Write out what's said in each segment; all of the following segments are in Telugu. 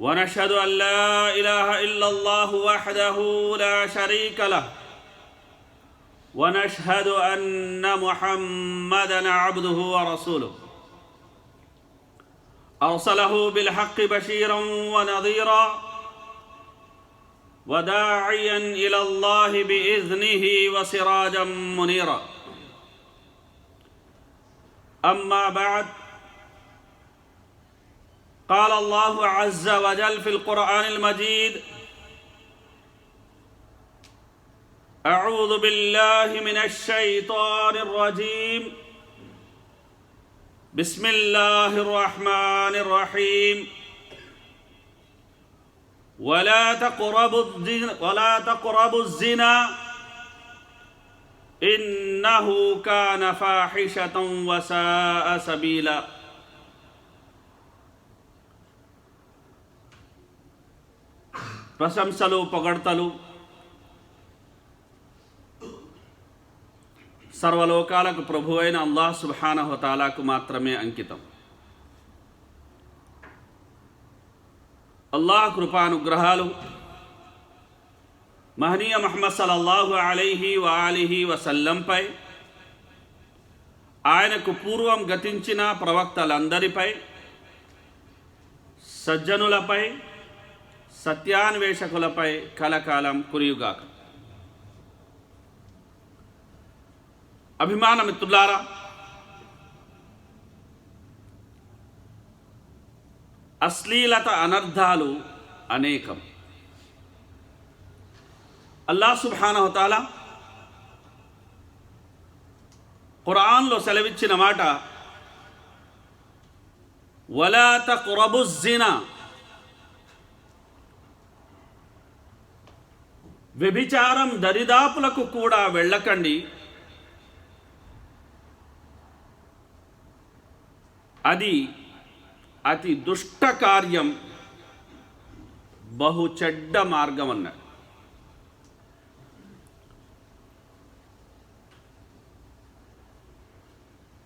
ونشهد أن لا إله إلا الله وحده لا شريك له. ونشهد أن محمدا عبده ورسوله. أرسله بالحق بشيرا ونذيرا وداعيا إلى الله بإذنه وسراجا منيرا. أما بعد قال الله عز وجل في القرآن المجيد أعوذ بالله من الشيطان الرجيم. بسم الله الرحمن الرحيم. ولا تقربوا الزنا ولا تقربوا الزنا. إنه كان فاحشة وساء سبيلا. ప్రశంసలు పొగడ్తలు. సర్వలోకాలకు ప్రభు అయిన అల్లాహ్ సుబానహతాలాకు మాత్రమే అంకితం. అల్లాహ్ కృపానుగ్రహాలు మహనీయ మహమ్మద్ సలల్లాహు అలైహి వాలిహి వసల్లంపై ఆయనకు పూర్వం గతించిన ప్రవక్తలందరిపై సజ్జనులపై సత్యాన్వేషకులపై కలకాలం కురియుగాక. అభిమాన మిత్రులారా అశ్లీలత అనర్థాలు అనేకం. అల్లా సుభానహతాల ఖురాన్లో సెలవిచ్చిన మాట వలాత కురబుజ్జిన వ్యభిచారం దరిదాపులకు కూడా వెళ్ళకండి. అది అతి దుష్ట కార్యం. బహు చెడ్డ మార్గం అన్నాడు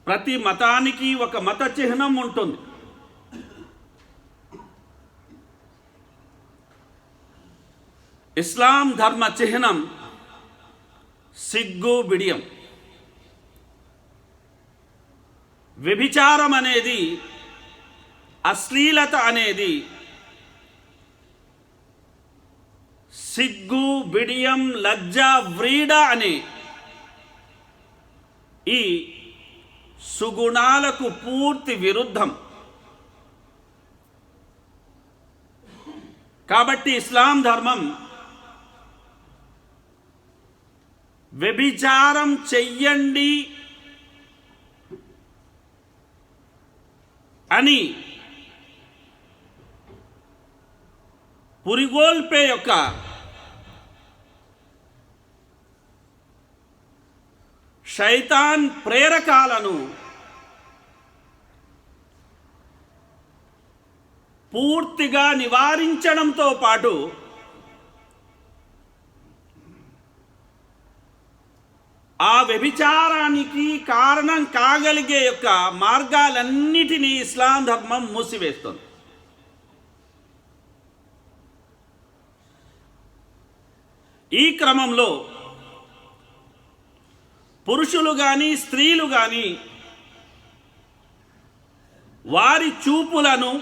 ప్రతి మతానికి ఒక మత చిహ్నం ఉంటుంది. ఇస్లాం ధర్మ చిహ్నం సిగ్గు బిడియం వ్యభిచారం అనేది అశ్లీలత అనేది సిగ్గు బిడియం లజ్జ వ్రీడ అనే ఈ సుగుణాలకు పూర్తి విరుద్ధం. కాబట్టి ఇస్లాం ధర్మం వ్యభిచారం చెయ్యండి అని పురిగోల్పే యొక్క శైతాన్ ప్రేరకాలను పూర్తిగా నివారించడంతో పాటు ఆ వ్యభిచారానికి కారణం కాగలిగే యొక్క మార్గాలన్నిటినీ ఇస్లాం ధర్మం మూసివేస్తుంది. ఈ క్రమంలో పురుషులు కానీ స్త్రీలు కానీ వారి చూపులను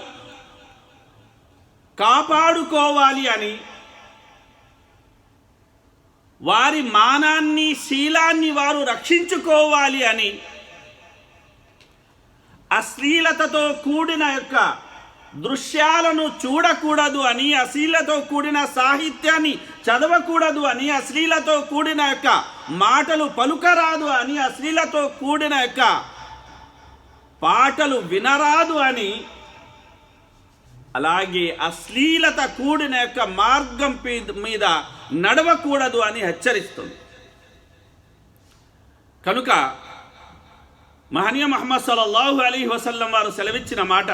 కాపాడుకోవాలి అని వారి మానాన్ని శీలాన్ని వారు రక్షించుకోవాలి అని అశ్లీలతతో కూడిన యొక్క దృశ్యాలను చూడకూడదు అని అశ్లీలతో కూడిన సాహిత్యాన్ని చదవకూడదు అని అశ్లీలతో కూడిన యొక్క మాటలు పలుకరాదు అని అశ్లీలతో కూడిన యొక్క పాటలు వినరాదు అని అలాగే అశ్లీలత కూడిన యొక్క మార్గం మీద నడవకూడదు అని హెచ్చరిస్తుంది. కనుక మహనీయ మహమ్మద్ సల్లల్లాహు అలీ వసల్లం వారు సెలవిచ్చిన మాట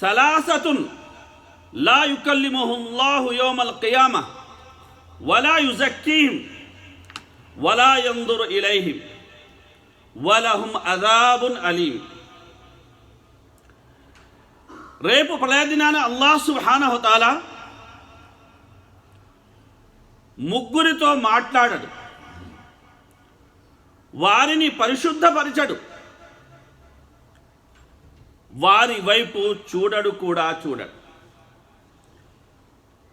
సలాసతున్ లా యుకల్లిముహుల్లాహు యోమల్ కియామ వలా యుజక్కీం వలా యందురు ఇలైహిం వలహుం అదాబున్ అలీం. రేపు ప్రళయదినాన అల్లాహ్ సుబ్హానహు ముగ్గురితో మాట్లాడడు. వారిని పరిశుద్ధపరచడు. వారి వైపు చూడడు కూడా చూడడు.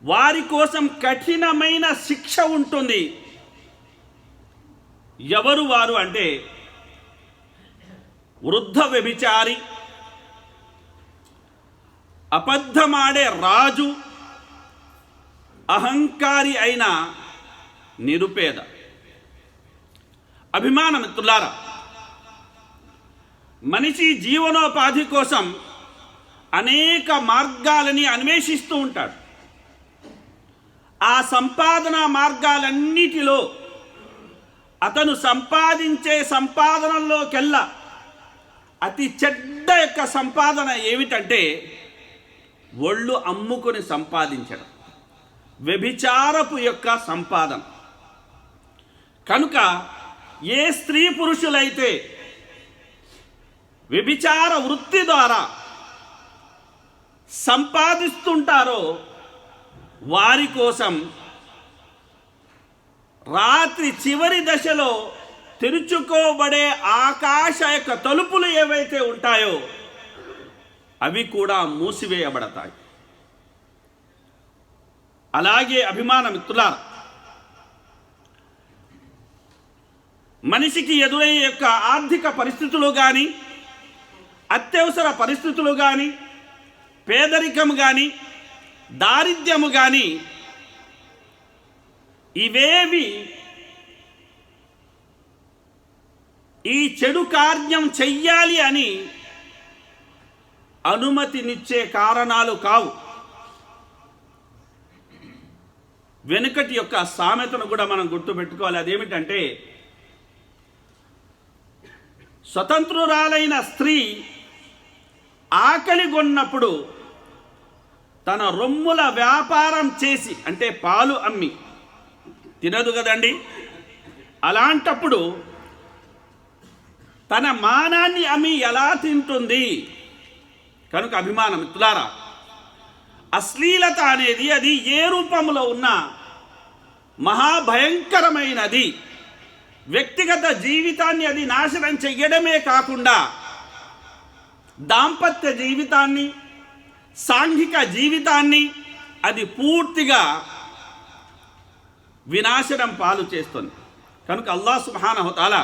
వారి కోసం కఠినమైన శిక్ష ఉంటుంది. ఎవరు వారు అంటే వృద్ధ వ్యభిచారి అబద్ధమాడే రాజు అహంకారి అయిన నిరుపేద. అభిమాన మిత్రులారా మనిషి జీవనోపాధి కోసం అనేక మార్గాలని అన్వేషిస్తూ ఉంటాడు. ఆ సంపాదన మార్గాలన్నిటిలో అతను సంపాదించే సంపాదనలోకెల్లా అతి చెడ్డ యొక్క సంపాదన ఏమిటంటే ఒళ్ళు అమ్ముకొని సంపాదించడం. వ్యభిచారపు యొక్క సంపాదన. కనుక ఏ స్త్రీ పురుషులైతే వ్యభిచార వృత్తి ద్వారా సంపాదిస్తుంటారో వారి కోసం రాత్రి చివరి దశలో తెరుచుకోబడే ఆకాశ యొక్క తలుపులు ఏవైతే ఉంటాయో అవి కూడా మూసివేయబడతాయి. అలాగే అభిమాన మిత్రులారా మనిషికి ఎదురయ్యే యొక్క ఆర్థిక పరిస్థితులు కానీ అత్యవసర పరిస్థితులు కానీ పేదరికము కానీ దారిద్ర్యము కానీ ఇవేవి ఈ చెడు కార్యం చెయ్యాలి అని అనుమతినిచ్చే కారణాలు కావు. వెనుకటి యొక్క సామెతను కూడా మనం గుర్తుపెట్టుకోవాలి. అదేమిటంటే స్వతంత్రురాలైన స్త్రీ ఆకలిగొన్నప్పుడు తన రొమ్ముల వ్యాపారం చేసి అంటే పాలు అమ్మి తినదు కదండి. అలాంటప్పుడు తన మానాన్ని అమ్మి ఎలా తింటుంది? కనుక అభిమానం మిత్రులారా అశ్లీలత అనేది అది ఏ రూపంలో ఉన్నా మహాభయంకరమైనది. వ్యక్తిగత జీవితాన్ని అది నాశనం చెయ్యడమే కాకుండా దాంపత్య జీవితాన్ని సాంఘిక జీవితాన్ని అది పూర్తిగా వినాశనం పాలు చేస్తుంది. కనుక అల్లా సుబ్హానహుతాలా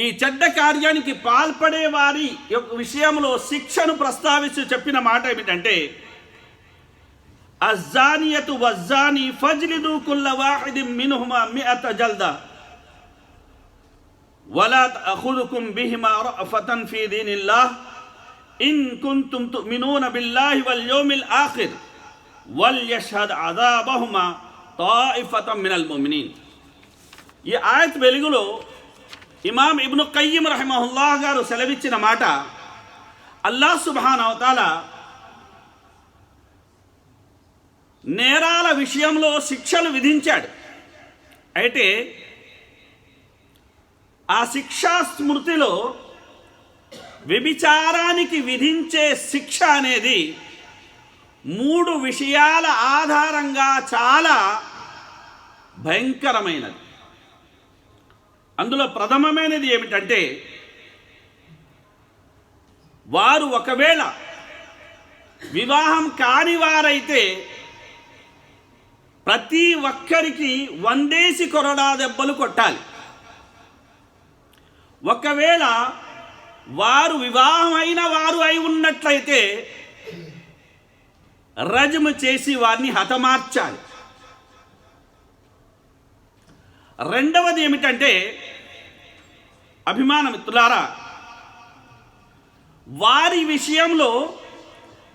ఈ చెడ్డ కార్యానికి పాల్పడే వారి యొక్క విషయంలో శిక్షను ప్రస్తావిస్తూ చెప్పిన మాట ఏమిటంటే అజ్జానియతు వజ్జాని ఫజ్లిదు కుల్ల వాహిదిం మిన్హుమా మిఅత జల్దా ولا تأخذكم بهما رأفة في دين الله إن كنتم تؤمنون بالله واليوم الآخر وليشهد عذابهما طائفة من المؤمنين ఈ ఆయత్ వెలుగులో ఇమాం ఇబ్ను కయ్యం రహమహుల్లాహ్ గారు సెలవిచ్చిన మాట అల్లా సుబాన్ అవతాల నేరాల విషయంలో శిక్షలు విధించాడు. అయితే ఆ శిక్షా స్మృతిలో వ్యభిచారానికి విధించే శిక్ష అనేది మూడు విషయాల ఆధారంగా చాలా భయంకరమైనది. అందులో ప్రథమమైనది ఏమిటంటే వారు ఒకవేళ వివాహం కాని వారైతే ప్రతి ఒక్కరికి వందేసి కొరడా దెబ్బలు కొట్టాలి. ఒకవేళ వారు వివాహమైన వారు అయి ఉన్నట్లయితే రజము చేసి వారిని హతమార్చాలి. రెండవది ఏమిటంటే అభిమాన మిత్రులారా వారి విషయంలో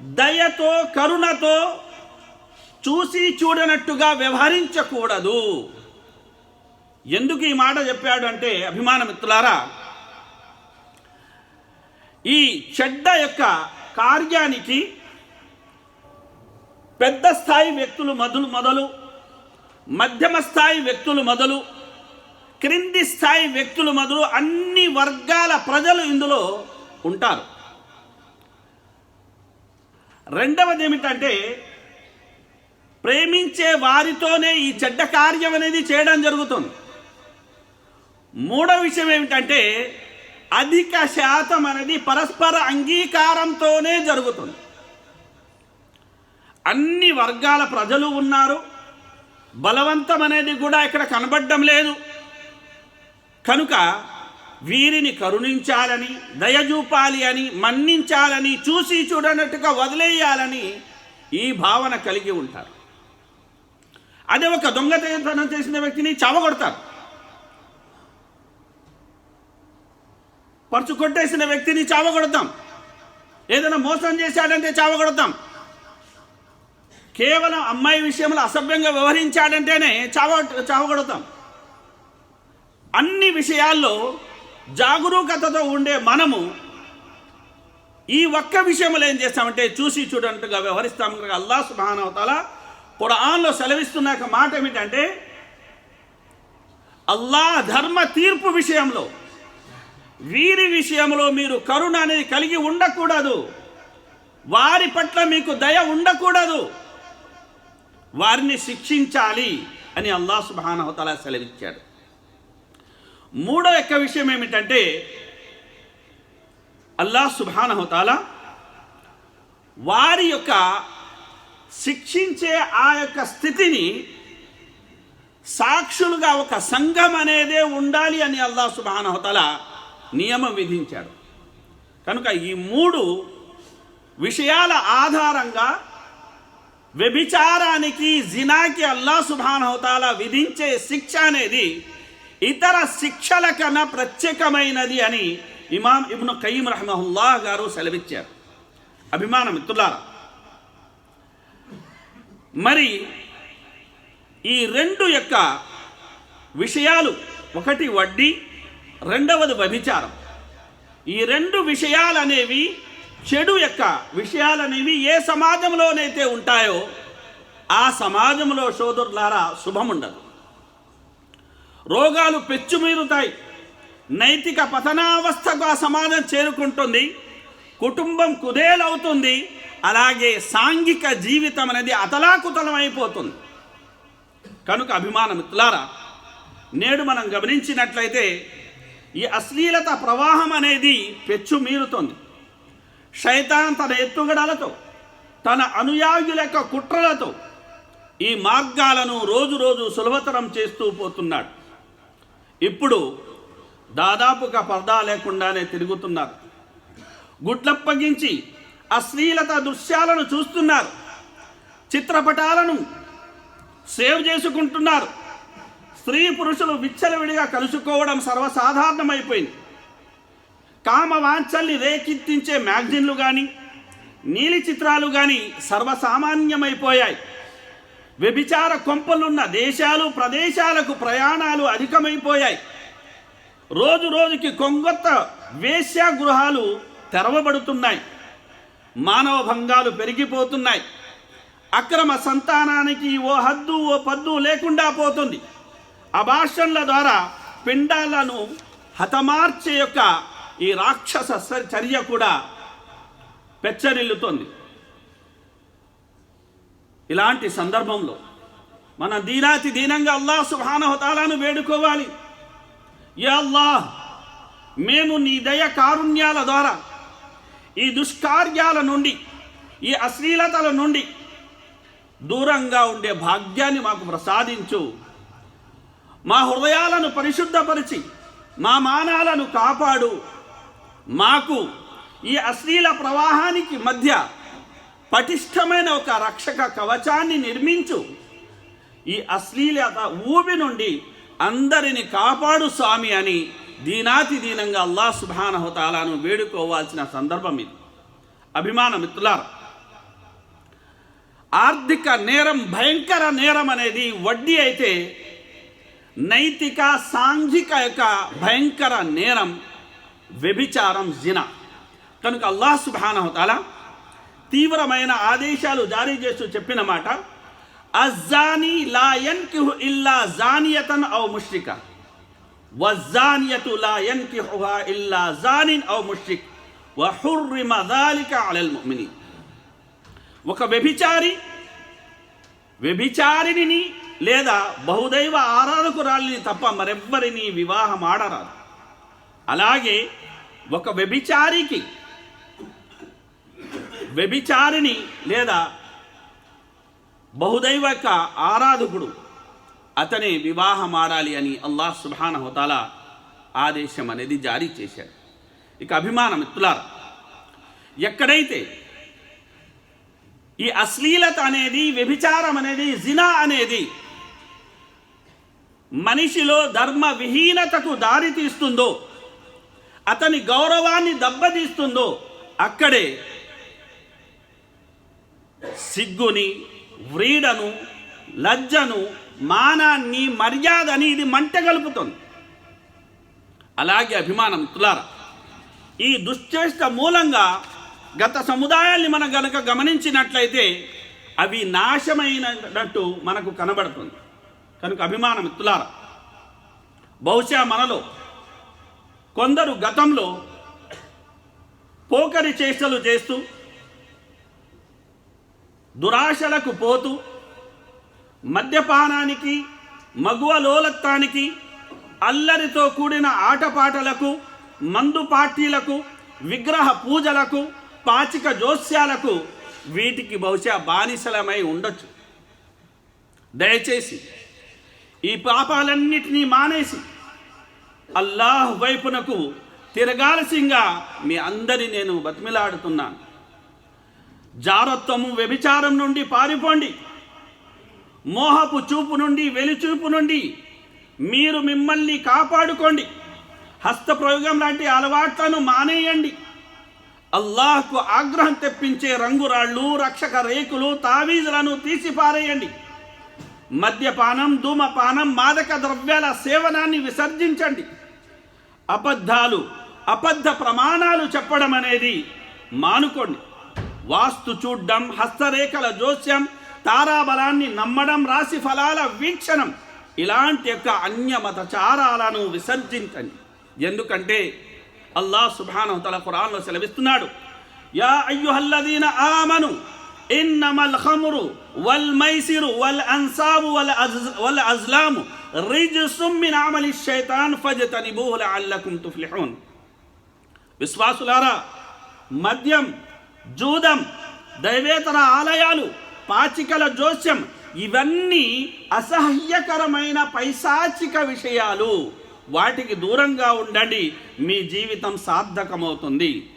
దయతో కరుణతో చూసి చూడనట్టుగా వ్యవహరించకూడదు. ఎందుకు ఈ మాట చెప్పాడు అంటే అభిమాన మిత్రులారా ఈ చెడ్డ యొక్క కార్యానికి పెద్ద స్థాయి వ్యక్తులు మొదలు మొదలు మధ్యమ స్థాయి వ్యక్తులు మొదలు క్రింది స్థాయి వ్యక్తులు మొదలు అన్ని వర్గాల ప్రజలు ఇందులో ఉంటారు. రెండవది ఏమిటంటే ప్రేమించే వారితోనే ఈ చెడ్డ కార్యం అనేది చేయడం జరుగుతుంది. మూడవ విషయం ఏమిటంటే అధిక శాతం అనేది పరస్పర అంగీకారంతోనే జరుగుతుంది. అన్ని వర్గాల ప్రజలు ఉన్నారు. బలవంతం అనేది కూడా ఇక్కడ కనబడడం లేదు. కనుక వీరిని కరుణించాలని దయచూపాలి అని మన్నించాలని చూసి చూడనట్టుగా వదిలేయాలని ఈ భావన కలిగి ఉంటారు. అదే ఒక దొంగతనం చేసిన వ్యక్తిని చావగొడతారు. పరుచు కొట్టేసిన వ్యక్తిని చావగొడతాం. ఏదైనా మోసం చేశాడంటే చావగొడతాం. కేవలం అమ్మాయి విషయంలో అసభ్యంగా వ్యవహరించాడంటేనే చావ చావగొడతాం. అన్ని విషయాల్లో జాగరూకతతో ఉండే మనము ఈ ఒక్క విషయంలో ఏం చేస్తామంటే చూసి చూడనట్టుగా వ్యవహరిస్తాం కనుక అల్లా సుబానవతల ఖురాన్లో సెలవిస్తున్న మాట ఏమిటంటే అల్లా ధర్మ తీర్పు విషయంలో వీరి విషయంలో మీరు కరుణ అనేది కలిగి ఉండకూడదు. వారి పట్ల మీకు దయ ఉండకూడదు. వారిని శిక్షించాలి అని అల్లా సుబానవతల సెలవిచ్చాడు. మూడో యొక్క విషయం ఏమిటంటే అల్లాహ్ సుభానహుతాల వారి యొక్క శిక్షించే ఆ యొక్క స్థితిని సాక్షులుగా ఒక సంఘం అనేదే ఉండాలి అని అల్లా సుబానహతల నియమం విధించాడు. కనుక ఈ మూడు విషయాల ఆధారంగా వ్యభిచారానికి జినాకి అల్లా సుభానహతాల విధించే శిక్ష అనేది ఇతర శిక్షల కన్నా ప్రత్యేకమైనది అని ఇమాం ఇబ్ను కయీం రహమహుల్లా గారు సెలవిచ్చారు. అభిమాన మిత్రులారా మరి ఈ రెండు యొక్క విషయాలు ఒకటి వడ్డీ రెండవది వ్యభిచారం. ఈ రెండు విషయాలు అనేవి చెడు యొక్క విషయాలు అనేవి ఏ సమాజంలోనైతే ఉంటాయో ఆ సమాజంలో సోదరులారా శుభముండదు. రోగాలు పెచ్చుమీరుతాయి. నైతిక పతనావస్థకు ఆ సమాజం చేరుకుంటుంది. కుటుంబం కుదేలవుతుంది. అలాగే సాంఘిక జీవితం అనేది అతలాకుతలం అయిపోతుంది కనుక అభిమాన మిత్రులారా నేడు మనం గమనించినట్లయితే ఈ అశ్లీలత ప్రవాహం అనేది పెచ్చుమీరుతుంది. శైతాన్ తన ఎత్తుగడలతో తన అనుయాయుల యొక్క కుట్రలతో ఈ మార్గాలను రోజు రోజు సులభతరం చేస్తూ పోతున్నాడు. ఇప్పుడు దాదాపుగా పర్దా లేకుండానే తిరుగుతున్నారు. గుడ్లప్పగించి అశ్లీలత దృశ్యాలను చూస్తున్నారు. చిత్రపటాలను సేవ్ చేసుకుంటున్నారు. స్త్రీ పురుషులు విచ్చలవిడిగా కలుసుకోవడం సర్వసాధారణమైపోయింది. కామ వాంఛల్ని రేకెత్తించే మ్యాగజిన్లు కానీ నీలి చిత్రాలు కానీ సర్వసామాన్యమైపోయాయి. వ్యభిచార కొంపలున్న దేశాలు ప్రదేశాలకు ప్రయాణాలు అధికమైపోయాయి. రోజు రోజుకి కొంగొత్త వేశ్యాగృహాలు తెరవబడుతున్నాయి. మానవ భంగాలు పెరిగిపోతున్నాయి. అక్రమ సంతానానికి ఓ హద్దు ఓ పద్దు లేకుండా పోతుంది. అభాషణల ద్వారా పిండాలను హతమార్చే యొక్క ఈ రాక్షస చర్య కూడా పెచ్చరిల్లుతోంది. ఇలాంటి సందర్భంలో మన దీనాతి దీనంగా అల్లాహ్ సుభానహతాలను వేడుకోవాలి. యా అల్లాహ్ మేము నీ దయ కారుణ్యాల ద్వారా ఈ దుష్కార్యాల నుండి ఈ అశ్లీలతల నుండి దూరంగా ఉండే భాగ్యాన్ని మాకు ప్రసాదించు. మా హృదయాలను పరిశుద్ధపరిచి మా మానాలను కాపాడు. మాకు ఈ అశ్లీల ప్రవాహానికి మధ్య పటిష్టమైన ఒక రక్షక కవచాన్ని నిర్మించు. ఈ అశ్లీలత ఊబి నుండి అందరిని కాపాడు స్వామి అని దీనాతి దీనంగా అల్లా సుబానహతాలాను వేడుకోవాల్సిన సందర్భం ఇది. అభిమాన మిత్రులారా ఆర్థిక నేరం భయంకర నేరం అనేది వడ్డీ అయితే నైతిక సాంఘిక యొక్క భయంకర నేరం వ్యభిచారం జిన. కనుక అల్లాహ్ సుభానహుతాలా తీవ్రమైన ఆదేశాలు జారీ చేస్తూ చెప్పిన మాట అజ్జాని లాయన్ కిహు ఇల్లా జానియతన్ ఔ ముష్రిక. వజ్జానియతు లాయన్ యన్కిహుహా ఇల్లా జానిన్ ఔ ముష్రిక్. వహుర్రిమ దాలిక అలల్ ముమిని ఒక వ్యభిచారి వ్యభిచారిణిని లేదా బహుదైవ ఆరాధకురాలిని తప్ప మరెవ్వరిని వివాహం ఆడరాదు. అలాగే ఒక వ్యభిచారికి వ్యభిచారిణి లేదా బహుదైవ యొక్క ఆరాధకుడు అతని వివాహం ఆడాలి అని అల్లాహ్ సుబాన హోతాల ఆదేశం అనేది జారీ చేశాడు. ఇక అభిమాన మిత్రులారు ఎక్కడైతే ఈ అశ్లీలత అనేది వ్యభిచారం అనేది జినా అనేది మనిషిలో ధర్మ విహీనతకు దారి తీస్తుందో అతని గౌరవాన్ని దెబ్బతీస్తుందో అక్కడే సిగ్గుని వ్రీడను లజ్జను మానాన్ని మర్యాదని ఇది మంట కలుపుతుంది. అలాగే అభిమానం తులార ఈ దుశ్చేష్ట మూలంగా గత సముదాయాల్ని మనం గనక గమనించినట్లయితే అవి నాశమైనట్టు మనకు కనబడుతుంది. కనుక అభిమానం మిత్రులార బహుశా మనలో కొందరు గతంలో పోకరి చేష్టలు చేస్తూ దురాశలకు పోతూ మద్యపానానికి మగువ లోలత్వానికి అల్లరితో కూడిన ఆటపాటలకు మందు పార్టీలకు విగ్రహ పూజలకు పాచిక జోస్యాలకు వీటికి బహుశా బానిసలమై ఉండొచ్చు. దయచేసి ఈ పాపాలన్నిటినీ మానేసి అల్లాహ్ వైపునకు తిరగాల్సింగా మీ అందరి నేను బతిమిలాడుతున్నాను. జారత్వము వ్యభిచారం నుండి పారిపోండి. మోహపు చూపు నుండి వెలిచూపు నుండి మీరు మిమ్మల్ని కాపాడుకోండి. హస్తప్రయోగం లాంటి అలవాట్లను మానేయండి. అల్లాహ్కు ఆగ్రహం తెప్పించే రంగురాళ్ళు రక్షక రేకులు తావీజులను తీసిపారేయండి. మద్యపానం ధూమపానం మాదక ద్రవ్యాల సేవనాన్ని విసర్జించండి. అబద్ధాలు అబద్ధ ప్రమాణాలు చెప్పడం అనేది మానుకోండి. వాస్తు చూడ్డం హస్తరేఖల జోస్యం తారాబలాన్ని నమ్మడం రాశి ఫలాల వీక్షణం. ఇలాంటి యొక్క అన్యమతచారాలను విసర్జించండి. ఎందుకంటే అల్లాహ్ సుబ్హానహు తల ఖురాన్లో సెలవిస్తున్నాడు యా అయ్యుహల్లదీన ఆమను ఇన్నమల్ ఖమ్రు వల్ మైసిరు వల్ అన్సాబు వల్ అజ్ వల్ అజ్లాము రిజ్సుమ్ మిన్ అమలి షైతాన్ ఫజ్తనిబూహు లఅల్లకుం తుఫ్లిహూన్. విశ్వాసులారా మద్యం జూదం దైవేతర ఆలయాలు పాచికల జోస్యం ఇవన్నీ అసహ్యకరమైన పైశాచిక విషయాలు. వాటికి దూరంగా ఉండండి మీ జీవితం సార్థకమవుతుంది.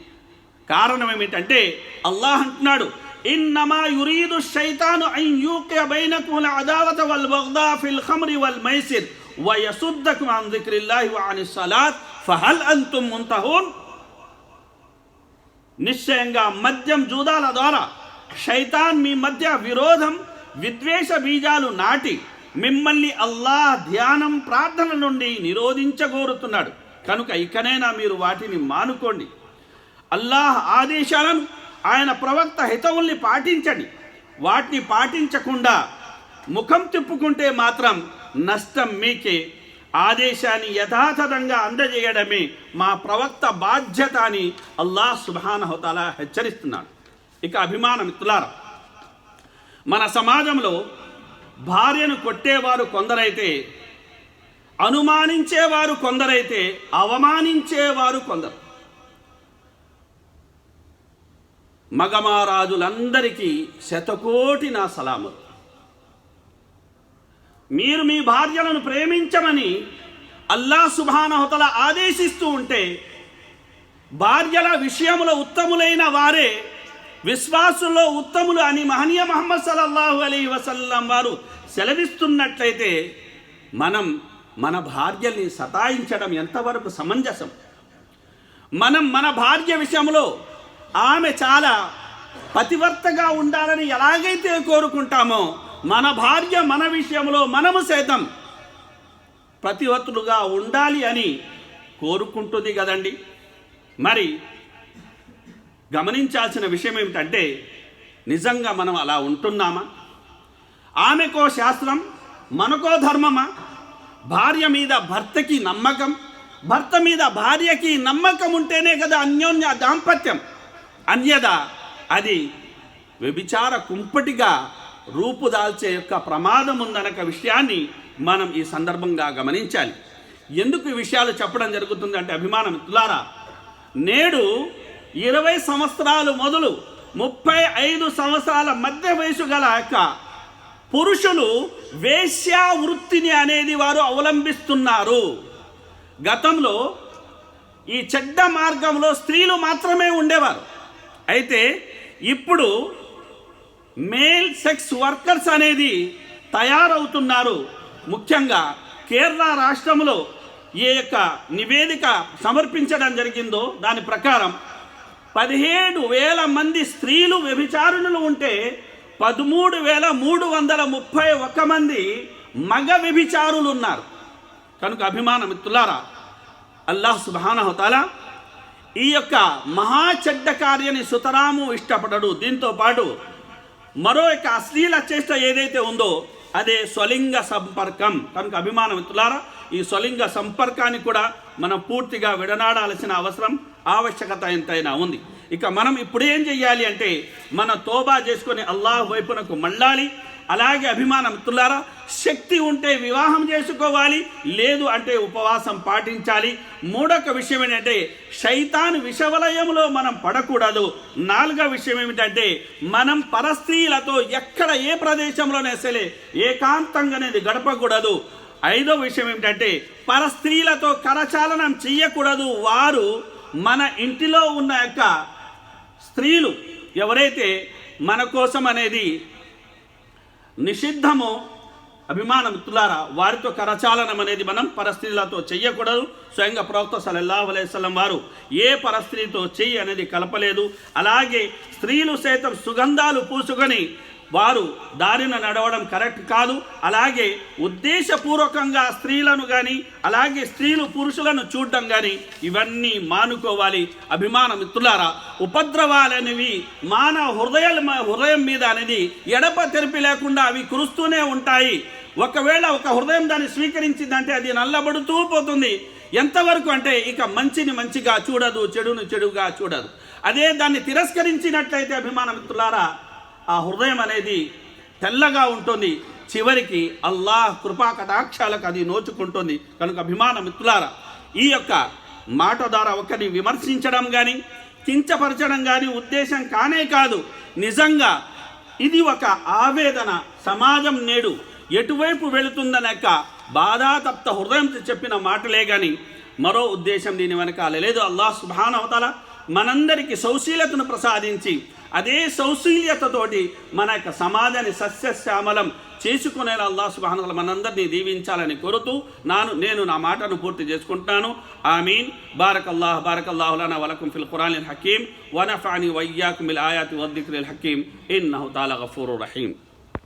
కారణం ఏమిటంటే అల్లాహ్ అంటున్నాడు ఇన్నమా యురీదు శైతాను అన్ యూకియ బైనకుం అదావత వల్ బగ్దా ఫిల్ ఖమ్రి వల్ మైసిర్ వయసుద్దకు అన్ జిక్రిల్లాహి వ సలాత్ ఫహల్ అంతుం ముంతహూన్? నిశ్చయంగా మద్యం జూదాల ద్వారా శైతాన్ మీ మధ్య విరోధం విద్వేష బీజాలు నాటి మిమ్మల్ని అల్లాహ్ ధ్యానం ప్రార్థన నుండి నిరోధించగోరుతున్నాడు. కనుక ఇకనైనా మీరు వాటిని మానుకోండి. అల్లాహ్ ఆదేశాలను ఆయన ప్రవక్త హితవుల్ని పాటించండి. వాటిని పాటించకుండా ముఖం తిప్పుకుంటే మాత్రం నష్టం మీకే ఆదేశాన్ని యథాతథంగా అందజేయడమే మా ప్రవక్త బాధ్యత అని అల్లాహ్ సుబానహతాల హెచ్చరిస్తున్నాడు. ఇక అభిమాన మిత్రులారా మన సమాజంలో భార్యను కొట్టేవారు కొందరైతే అనుమానించేవారు కొందరైతే అవమానించేవారు కొందరు. మగమారాజులందరికీ శతకోటి నా సలాములు. మీరు మీ భార్యలను ప్రేమించమని అల్లా సుభానహతల ఆదేశిస్తూ ఉంటే భార్యల విషయంలో ఉత్తములైన వారే విశ్వాసుల్లో ఉత్తములు అని మహనీయ మహమ్మద్ సలల్లాహు అలీ వసల్లం వారు సెలవిస్తున్నట్లయితే మనం మన భార్యల్ని సతాయించడం ఎంతవరకు సమంజసం? మనం మన భార్య విషయంలో ఆమె చాలా పతివర్తగా ఉండాలని ఎలాగైతే కోరుకుంటామో మన భార్య మన విషయంలో మనము సైతం. ప్రతివత్తులుగా ఉండాలి అని కోరుకుంటుంది కదండి. మరి గమనించాల్సిన విషయం ఏమిటంటే నిజంగా మనం అలా ఉంటున్నామా? ఆమెకో శాస్త్రం మనకో ధర్మమా? భార్య మీద భర్తకి నమ్మకం భర్త మీద భార్యకి నమ్మకం ఉంటేనే కదా అన్యోన్య దాంపత్యం. అన్యద అది వ్యభిచార కుంపటిగా రూపుదాల్చే యొక్క ప్రమాదం ఉందనక విషయాన్ని మనం ఈ సందర్భంగా గమనించాలి. ఎందుకు ఈ విషయాలు చెప్పడం జరుగుతుంది అంటే అభిమానం మిత్రులారా నేడు ఇరవై సంవత్సరాలు మొదలు ముప్పై ఐదు సంవత్సరాల మధ్య వయసు గల యొక్క పురుషులు వేశ్యా వృత్తిని అనేది వారు అవలంబిస్తున్నారు. గతంలో ఈ చెడ్డ మార్గంలో స్త్రీలు మాత్రమే ఉండేవారు. అయితే ఇప్పుడు మేల్ సెక్స్ వర్కర్స్ అనేది తయారవుతున్నారు. ముఖ్యంగా కేరళ రాష్ట్రంలో ఏ యొక్క నివేదిక సమర్పించడం జరిగిందో దాని ప్రకారం పదిహేడు వేల మంది స్త్రీలు వ్యభిచారుణులు ఉంటే పదమూడు వేల మూడు వందల ముప్పై ఒక్క మంది మగ వ్యభిచారులు ఉన్నారు. కనుక అభిమాన మిత్రులారా అల్లాహ్ సుబానహతాల ఈ యొక్క మహా చెడ్డ కార్యని సుతరాము ఇష్టపడడు. దీంతో పాటు మరో యొక్క అశ్లీల చేష్ట ఏదైతే ఉందో అదే స్వలింగ సంపర్కం. కనుక అభిమాన మిత్రులారా ఈ స్వలింగ సంపర్కాన్ని కూడా మనం పూర్తిగా విడనాడాల్సిన అవసరం ఆవశ్యకత ఎంతైనా ఉంది. ఇక మనం ఇప్పుడు ఏం చెయ్యాలి అంటే మన తోబా చేసుకొని అల్లాహ్ వైపునకు మళ్ళాలి అలాగే అభిమాన మిత్రులారా శక్తి ఉంటే వివాహం చేసుకోవాలి లేదు అంటే ఉపవాసం పాటించాలి. మూడొక విషయం ఏంటంటే శైతాన్ విషవలయంలో మనం పడకూడదు. నాలుగో విషయం ఏమిటంటే మనం పరస్త్రీలతో ఎక్కడ ఏ ప్రదేశంలోనే సరే ఏకాంతంగా అనేది గడపకూడదు. ఐదో విషయం ఏమిటంటే పరస్త్రీలతో కరచాలనం చెయ్యకూడదు. వారు మన ఇంటిలో ఉన్న యొక్క స్త్రీలు ఎవరైతే మన కోసం అనేది నిషిద్ధమో. అభిమాన మిత్రులారా వారితో కరచాలనం అనేది మనం పరస్త్రీలతో చెయ్యకూడదు. స్వయంగా ప్రవక్త సల్లల్లాహు అలైహి వారు ఏ పరస్త్రీతో చెయ్యి అనేది కలపలేదు. అలాగే స్త్రీలు సైతం సుగంధాలు పూసుకొని వారు దారిన నడవడం కరెక్ట్ కాదు. అలాగే ఉద్దేశపూర్వకంగా స్త్రీలను కానీ అలాగే స్త్రీలు పురుషులను చూడడం కానీ ఇవన్నీ మానుకోవాలి. అభిమాన మిత్రులారా ఉపద్రవాలనేవి మానవ హృదయాల హృదయం మీద అనేది ఎడప తెరిపి లేకుండా అవి కురుస్తూనే ఉంటాయి. ఒకవేళ ఒక హృదయం దాన్ని స్వీకరించిందంటే అది నల్లబడుతూ పోతుంది. ఎంతవరకు అంటే ఇక మంచిని మంచిగా చూడదు చెడును చెడుగా చూడదు. అదే దాన్ని తిరస్కరించినట్లయితే అభిమాన మిత్రులారా ఆ హృదయం అనేది తెల్లగా ఉంటుంది. చివరికి అల్లాహ్ కృపా కటాక్షాలకు అది నోచుకుంటుంది. కనుక అభిమాన మిత్రులారా ఈ యొక్క మాట ద్వారా ఒకరిని విమర్శించడం కానీ కించపరచడం కానీ ఉద్దేశం కానే కాదు. నిజంగా ఇది ఒక ఆవేదన సమాజం నేడు ఎటువైపు వెళుతుందనక బాధాతప్త హృదయంతో చెప్పిన మాటలే కానీ మరో ఉద్దేశం దీని వెనకాల లేదు. అల్లాహ్ సుభానవతల మనందరికీ సౌశీలతను ప్రసాదించి అదే సౌశీల్యతతోటి మన యొక్క సమాజాన్ని సస్యశ్యామలం చేసుకునేలా అల్లాహ్ సుబాహనతల మనందరినీ దీవించాలని కోరుతూ నాను నేను నా మాటను పూర్తి చేసుకుంటున్నాను. ఆమీన్. మీన్ బారకల్లాహ్ బారక్ అల్లాహులనా ఫిల్ ఖురాన్ హకీం. వనఫాని వయ్యాకుమిల్ ఆయాతి వద్దిక్రిల్ హకీం. ఇన్ తాలా గఫూరు రహీం.